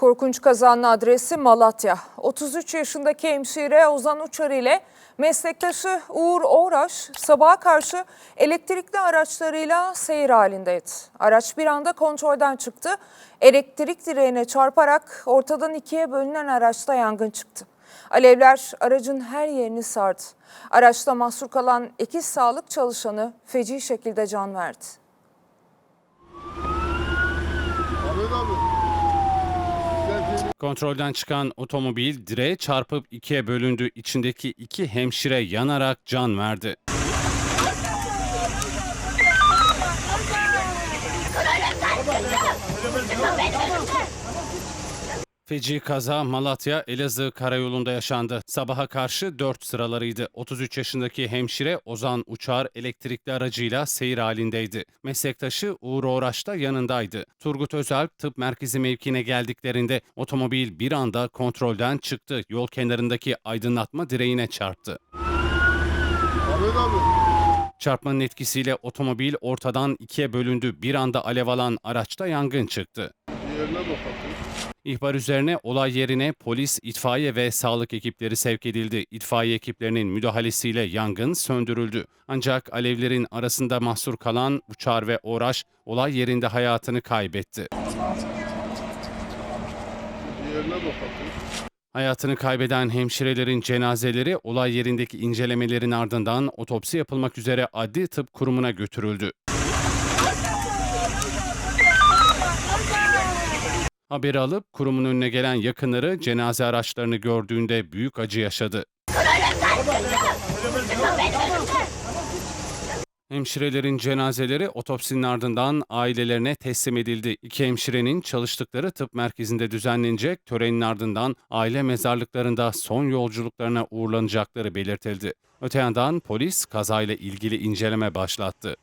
Korkunç kazanın adresi Malatya. 33 yaşındaki hemşire Ozan Uçar ile meslektaşı Uğur Oğraş sabaha karşı elektrikli araçlarıyla seyir halindeydi. Araç bir anda kontrolden çıktı. Elektrik direğine çarparak ortadan ikiye bölünen araçta yangın çıktı. Alevler aracın her yerini sardı. Araçta mahsur kalan iki sağlık çalışanı feci şekilde can verdi. Ahmet abi. Kontrolden çıkan otomobil direğe çarpıp ikiye bölündü. İçindeki iki hemşire yanarak can verdi. Feci kaza Malatya Elazığ karayolunda yaşandı. Sabaha karşı 4 sıralarıydı. 33 yaşındaki hemşire Ozan Uçar elektrikli aracıyla seyir halindeydi. Meslektaşı Uğur Oğraş da yanındaydı. Turgut Özalp tıp merkezi mevkine geldiklerinde otomobil bir anda kontrolden çıktı. Yol kenarındaki aydınlatma direğine çarptı. Ahmet abi. Çarpmanın etkisiyle otomobil ortadan ikiye bölündü. Bir anda alev alan araçta yangın çıktı. Diğerine bakalım. İhbar üzerine olay yerine polis, itfaiye ve sağlık ekipleri sevk edildi. İtfaiye ekiplerinin müdahalesiyle yangın söndürüldü. Ancak alevlerin arasında mahsur kalan Uçar ve Oraş olay yerinde hayatını kaybetti. Hayatını kaybeden hemşirelerin cenazeleri olay yerindeki incelemelerin ardından otopsi yapılmak üzere adli tıp kurumuna götürüldü. Haberi alıp kurumun önüne gelen yakınları cenaze araçlarını gördüğünde büyük acı yaşadı. Hemşirelerin cenazeleri otopsinin ardından ailelerine teslim edildi. İki hemşirenin çalıştıkları tıp merkezinde düzenlenecek törenin ardından aile mezarlıklarında son yolculuklarına uğurlanacakları belirtildi. Öte yandan polis kazayla ilgili inceleme başlattı.